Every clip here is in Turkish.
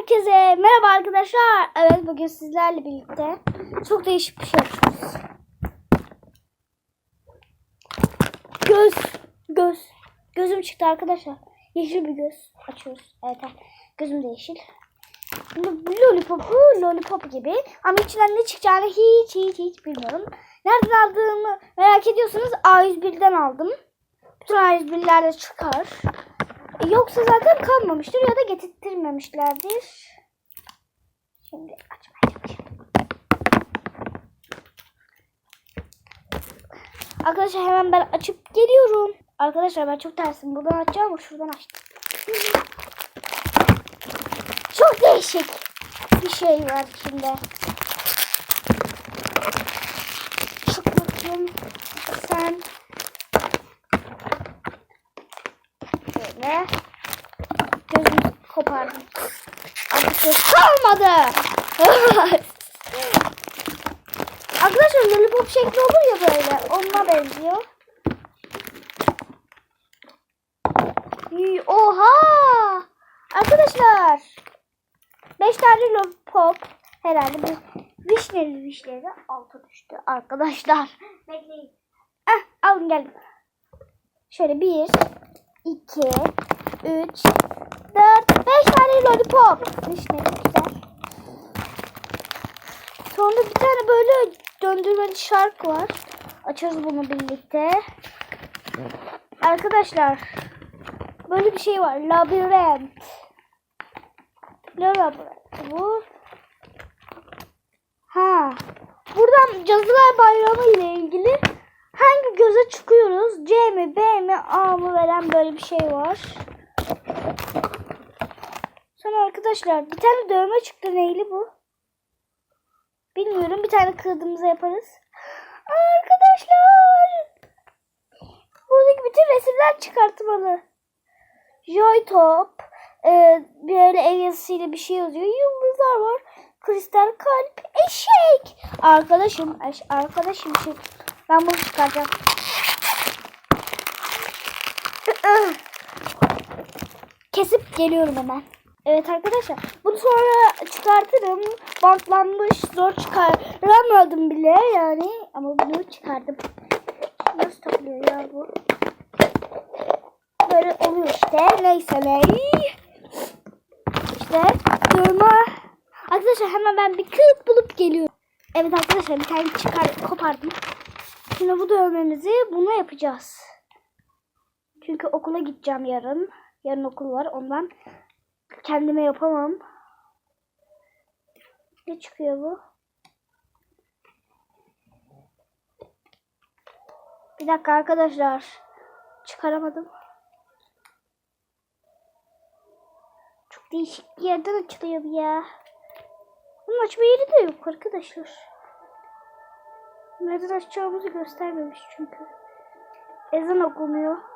Herkese merhaba arkadaşlar. Evet bugün sizlerle birlikte çok değişik bir şey yapıyoruz. Göz, göz, gözüm çıktı arkadaşlar. Yeşil bir göz açıyoruz. Evet. gözüm de yeşil. Şimdi bu lollipopu lollipop gibi ama içinden ne çıkacağını hiç hiç hiç bilmiyorum. Nereden aldığımı merak ediyorsanız A101'den aldım. Bütün A101'lerde çıkar. Yoksa zaten kalmamıştır ya da getirttirmemişlerdir. Şimdi açmaya çalışalım. Arkadaşlar hemen ben açıp geliyorum. Arkadaşlar ben çok tersim. Buradan açacağım ama şuradan açtım. Çok değişik bir şey var içinde. Ses kalmadı. Arkadaşlar lollipop şekli olur ya böyle. Onunla benziyor. Oha! Arkadaşlar. 5 tane lollipop. Herhalde bu vişneli vişneli alta düştü arkadaşlar. Bekleyin. Ah, alın gelin. Şöyle bir, 2, 3, 4, 5 tane lollipop. İşte güzel. Sonra bir tane böyle döndürmeli şark var. Açarız bunu birlikte. Arkadaşlar böyle bir şey var. Labirent. Labirent bu? Ha. Buradan Cadılar Bayramı ile ilgili hangi göze çıkıyoruz? C mi, B mi, A mı veren böyle bir şey var. Arkadaşlar bir tane dövme çıktı. Neyli bu? Bilmiyorum. Bir tane kırdığımızı yaparız. Arkadaşlar. Buradaki bütün resimler çıkartmalı. Joy top. E, böyle el yazısıyla bir şey yazıyor. Yıldızlar var. Kristal kalp. Eşek. Arkadaşım. eş- Arkadaşım. Şey. Ben bunu çıkaracağım. Kesip geliyorum hemen. Evet arkadaşlar. Bunu sonra çıkartırım. Bantlanmış. Zor çıkaramadım bile yani. Ama bunu çıkardım. Nasıl takılıyor ya bu? Böyle oluyor işte. Neyse ne. İşte durma. Arkadaşlar hemen ben bir kılık bulup geliyorum. Evet arkadaşlar bir tane çıkar kopardım. Şimdi bu dövmemizi buna yapacağız. Çünkü okula gideceğim yarın. Yarın okul var. Ondan kendime yapamam. Ne çıkıyor bu? Bir dakika arkadaşlar. Çıkaramadım. Çok değişik bir yerden açılıyor ya. Bunun açma yeri de yok arkadaşlar. Nereden açacağımızı göstermemiş çünkü. Ezan okunuyor.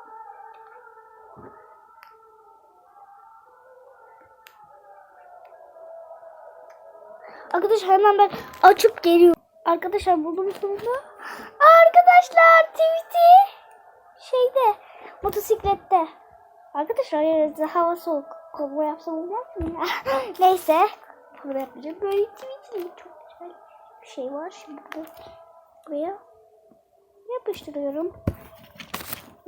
Arkadaşlar hemen ben açıp geliyorum. Arkadaşlar buldum sonunda. Arkadaşlar tweet'i şeyde motosiklette. Arkadaşlar hava soğuk. Kobra yapsam olmaz mı ya? Neyse. Kobra yapmayacağım. Böyle tweet'li çok güzel bir şey var. Şimdi buraya yapıştırıyorum.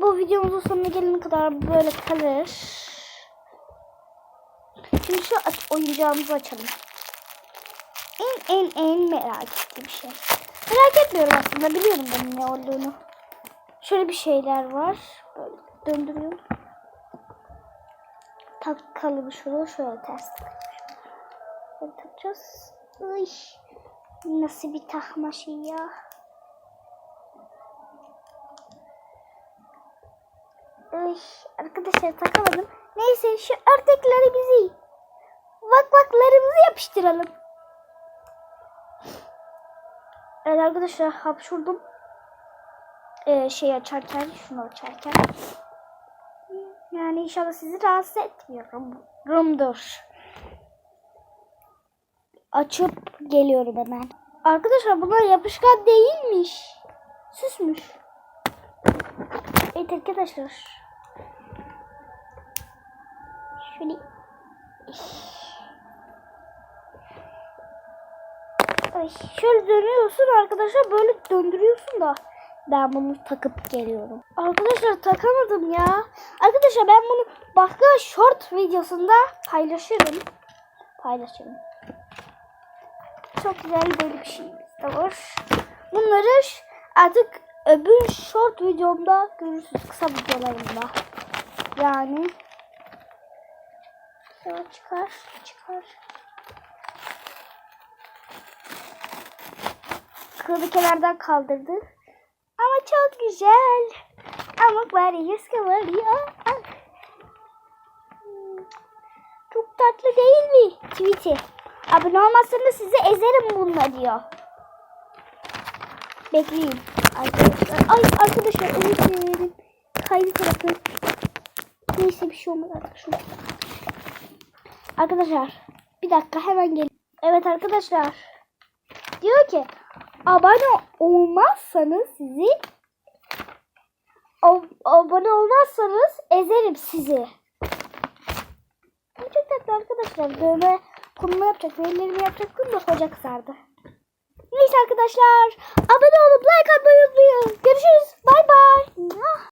Bu videomuzun sonuna gelene kadar böyle kalır. Şimdi şu oyuncağımızı açalım. En en en merak ettiğim şey. Merak etmiyorum aslında biliyorum bunun ne olduğunu. Şöyle bir şeyler var. Böyle döndürüyorum. Takalım şunu şöyle ters. Böyle takacağız. Ay, nasıl bir takma şey ya. Ay, arkadaşlar takamadım. Neyse şu ördeklerimizi vak vaklarımızı yapıştıralım. Evet arkadaşlar hapşurdum. Ee, şey açarken, şunu açarken. Yani inşallah sizi rahatsız etmiyorum. Rumdur. Açıp geliyorum hemen. Arkadaşlar bunlar yapışkan değilmiş. Süsmüş. Evet arkadaşlar. Şöyle. Şöyle dönüyorsun arkadaşlar böyle döndürüyorsun da ben bunu takıp geliyorum. Arkadaşlar takamadım ya. Arkadaşlar ben bunu başka short videosunda paylaşırım. Paylaşırım. Çok güzel böyle bir şeyimiz de var. Bunları artık öbür short videomda görürsünüz kısa videolarımda. Yani çıkar, çıkar. Kılı kenardan kaldırdı. Ama çok güzel. Ama bari kabarıyor. Ah. Hmm. Çok tatlı değil mi? Tweet'i. Abone olmazsanız sizi ezerim bununla diyor. Bekleyin arkadaşlar. Ay arkadaşlar özür dilerim. Kaydı tarafı. Neyse bir şey olmaz arkadaşlar. Arkadaşlar bir dakika hemen gel. Evet arkadaşlar. Diyor ki abone olmazsanız sizi ab- abone olmazsanız ezerim sizi. Çok tatlı arkadaşlar. Dövme konuma yapacaktım. Ellerimi yapacaktım da hoca kızardı. Neyse arkadaşlar. Abone olup like atmayı unutmayın. Görüşürüz. Bay bay.